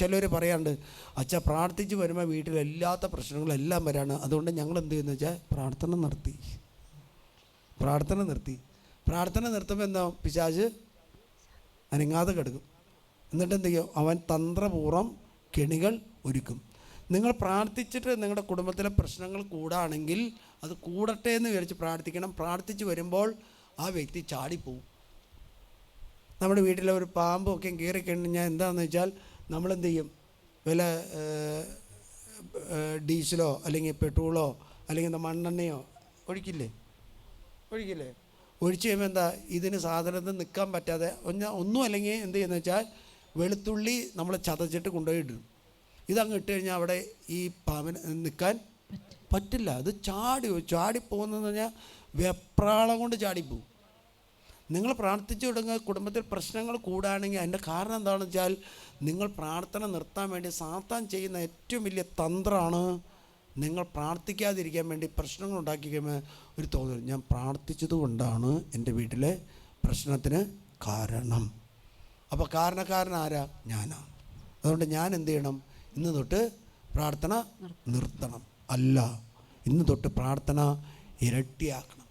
ചിലർ പറയാണ്ട് അച്ഛാ പ്രാർത്ഥിച്ച് വരുമ്പോൾ വീട്ടിലെല്ലാത്ത പ്രശ്നങ്ങളെല്ലാം വരാണ്. അതുകൊണ്ട് ഞങ്ങൾ എന്ത് ചെയ്യുന്നു വെച്ചാൽ പ്രാർത്ഥന നിർത്തി. പ്രാർത്ഥന നിർത്തി. പ്രാർത്ഥന നിർത്തുമ്പോൾ എന്താ പിശാജ് അനങ്ങാതെ കിടക്കും. എന്നിട്ട് എന്ത് ചെയ്യും? അവൻ തന്ത്രപൂർവം കെണികൾ ഒരുക്കും. നിങ്ങൾ പ്രാർത്ഥിച്ചിട്ട് നിങ്ങളുടെ കുടുംബത്തിലെ പ്രശ്നങ്ങൾ കൂടാണെങ്കിൽ അത് കൂടട്ടെ എന്ന് വിചാരിച്ച് പ്രാർത്ഥിക്കണം. പ്രാർത്ഥിച്ച് വരുമ്പോൾ ആ വ്യക്തി ചാടിപ്പോവും. നമ്മുടെ വീട്ടിലെ ഒരു പാമ്പൊക്കെ കയറി എന്താണെന്ന് വെച്ചാൽ നമ്മളെന്ത് ചെയ്യും? ഏഹ്, ഡീസലോ അല്ലെങ്കിൽ പെട്രോളോ അല്ലെങ്കിൽ മണ്ണെണ്ണയോ ഒഴിക്കില്ലേ? ഒഴിക്കില്ലേ? ഒഴിച്ചു കഴിയുമ്പോൾ എന്താ? ഇതിന് സാധനത്തിൽ നിൽക്കാൻ പറ്റാതെ ഒന്ന് ഒന്നും അല്ലെങ്കിൽ എന്ത് ചെയ്യുന്നത് വെച്ചാൽ വെളുത്തുള്ളി നമ്മൾ ചതച്ചിട്ട് കൊണ്ടുപോയി ഇടും. ഇതങ്ങ് ഇട്ട് കഴിഞ്ഞാൽ അവിടെ ഈ പാമ്പിന് നിൽക്കാൻ പറ്റില്ല. അത് ചാടി ചാടിപ്പോകുന്നതെന്ന് പറഞ്ഞാൽ വെപ്രാളം കൊണ്ട് ചാടിപ്പോവും. നിങ്ങൾ പ്രാർത്ഥിച്ചു തുടങ്ങുക കുടുംബത്തിൽ പ്രശ്നങ്ങൾ കൂടുകയാണെങ്കിൽ അതിന്റെ കാരണം എന്താണെന്ന് വെച്ചാൽ നിങ്ങൾ പ്രാർത്ഥന നിർത്താൻ വേണ്ടി സാത്താൻ ചെയ്യുന്ന ഏറ്റവും വലിയ തന്ത്രമാണ് നിങ്ങൾ പ്രാർത്ഥിക്കാതിരിക്കാൻ വേണ്ടി പ്രശ്നങ്ങൾ ഉണ്ടാക്കിക്കുമ്പോൾ ഒരു തോന്നൽ. ഞാൻ പ്രാർത്ഥിച്ചത് കൊണ്ടാണ് എന്റെ വീട്ടിലെ പ്രശ്നത്തിന് കാരണം. അപ്പോൾ കാരണക്കാരൻ ആരാ? ഞാനാണ് അതുകൊണ്ട് ഞാൻ എന്ത് ചെയ്യണം? ഇന്ന് തൊട്ട് പ്രാർത്ഥന നിർത്തണം. അല്ല ഇന്ന് തൊട്ട് പ്രാർത്ഥന ഇരട്ടിയാക്കണം.